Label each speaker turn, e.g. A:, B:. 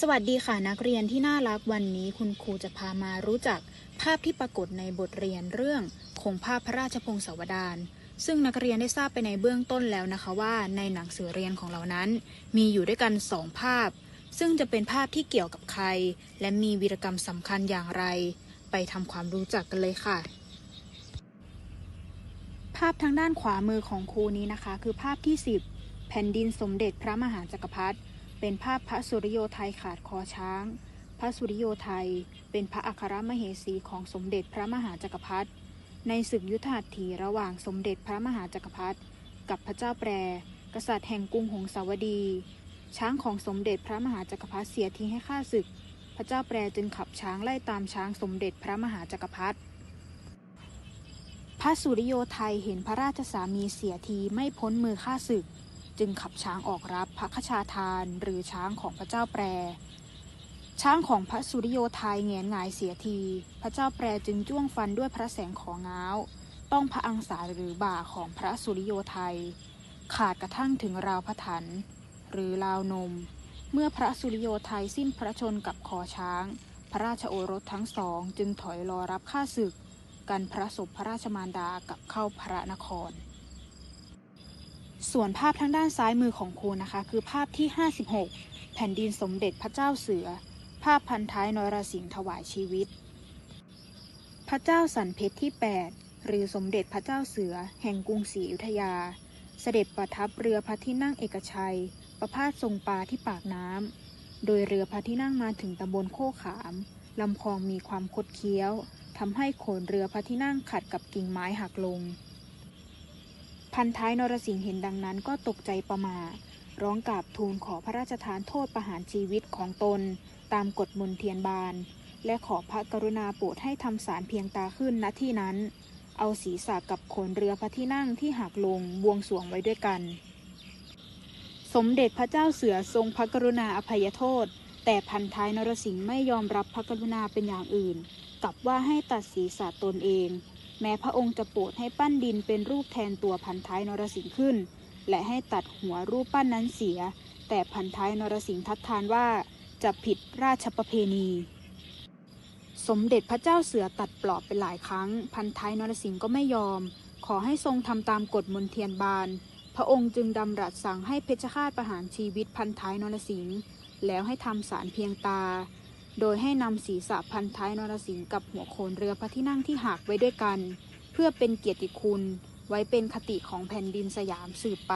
A: สวัสดีค่ะนักเรียนที่น่ารักวันนี้คุณครูจะพามารู้จักภาพที่ปรากฏในบทเรียนเรื่องคงภาพพระราชพงศาวดารซึ่งนักเรียนได้ทราบไปในเบื้องต้นแล้วนะคะว่าในหนังสือเรียนของเรานั้น มีอยู่ด้วยกันสองภาพ ซึ่งจะเป็นภาพที่เกี่ยวกับใคร และมีวีรกรรมสำคัญอย่างไร ไปทำความรู้จักกันเลยค่ะ ภาพทางด้านขวามือของครูนี้นะคะ คือภาพที่ 10 แผ่นดินสมเด็จพระมหาจักรพรรดิ เป็นภาพพระสุริโยไทยขาดคอช้าง พระสุริโยไทยเป็นพระอัครมเหสีของสมเด็จพระมหาจักรพรรดิ ในศึกยุทธหัตถีระหว่างสมเด็จพระมหาจักรพรรดิกับพระเจ้าแปร กษัตริย์แห่งกรุงหงสาวดี ช้างของสมเด็จพระมหาจักรพรรดิเสียทีให้ข้าศึก พระเจ้าแปรจึงขับช้างไล่ตามช้างสมเด็จพระมหาจักรพรรดิพระสุริโยไทยเห็นพระราชสามีเสียทีไม่พ้นมือข้าศึก จึงขับช้างออกรับพระคชาทานหรือช้างของพระเจ้าแปร ช้างของพระสุริโยไทยแงนงายเสียที พระเจ้าแปรจึงจ้วงฟันด้วยพระแสงของเงาต้องพระอังสาหรือบ่าของพระสุริโยไทย ขาดกระทั่งถึงราวพระถัน หรือราวนม เมื่อพระสุริโยไทยสิ้นพระชนกับคอช้าง พระราชโอรสทั้งสองจึงถอยรอรับข้าศึก กันพระศพพระราชมารดากับเข้าพระนคร ส่วนภาพทางด้านซ้ายมือของครูนะคะ คือภาพที่ 56 แผ่นดินสมเด็จพระเจ้าเสือ ภาพพันท้ายนรสิงห์ถวายชีวิต พระเจ้าสันเพชรที่ 8 หรือสมเด็จพระเจ้าเสือ แห่งกรุงศรีอยุธยา เสด็จประทับเรือพระที่นั่งเอกชัย ประพาสทรงปลาที่ปากน้ำโดยเรือพระที่นั่งมาถึงตำบลโคขามลำคลองมีความคดเคี้ยวทำให้โขนเรือพระที่นั่งขัดกับกิ่งไม้หักลง พันท้ายนรสิงห์เห็นดังนั้นก็ตกใจประมาร้องกราบทูลขอพระราชทานโทษประหารชีวิตของตน ตามกฎมนเทียนบาน และขอพระกรุณาโปรดให้ทำสารเพียงตาขึ้นณที่นั้น เอาศีรษะกับโขนเรือพระที่นั่งที่หักลงบวงสรวงไว้ด้วยกัน สมเด็จพระเจ้าเสือทรงพระกรุณาอภัยโทษ แต่พันท้ายนรสิงห์ไม่ยอมรับพระกรุณาเป็นอย่างอื่น กลับว่าให้ตัดศีรษะตนเอง แม้พระองค์จะโปรดให้ปั้นดินเป็นรูปแทนตัวพันท้ายนรสิงห์ขึ้น และให้ตัดหัวรูปปั้นนั้นเสีย แต่พันท้ายนรสิงห์ทัดทานว่าจะผิดราชประเพณี สมเด็จพระเจ้าเสือตัดปลอบไปหลายครั้ง พันท้ายนรสิงห์ก็ไม่ยอม ขอให้ทรงทำตามกฎมนเทียนบาน พระองค์จึงดำรัสสั่งให้เพชฌฆาตประหารชีวิตพันท้ายนรสิงห์แล้วให้ทำสารเพียงตา โดยให้นำศีรษะพันท้ายนรสิงห์กับหัวโขนเรือพระที่นั่งที่หักไว้ด้วยกัน เพื่อเป็นเกียรติคุณ ไว้เป็นคติของแผ่นดินสยามสืบไป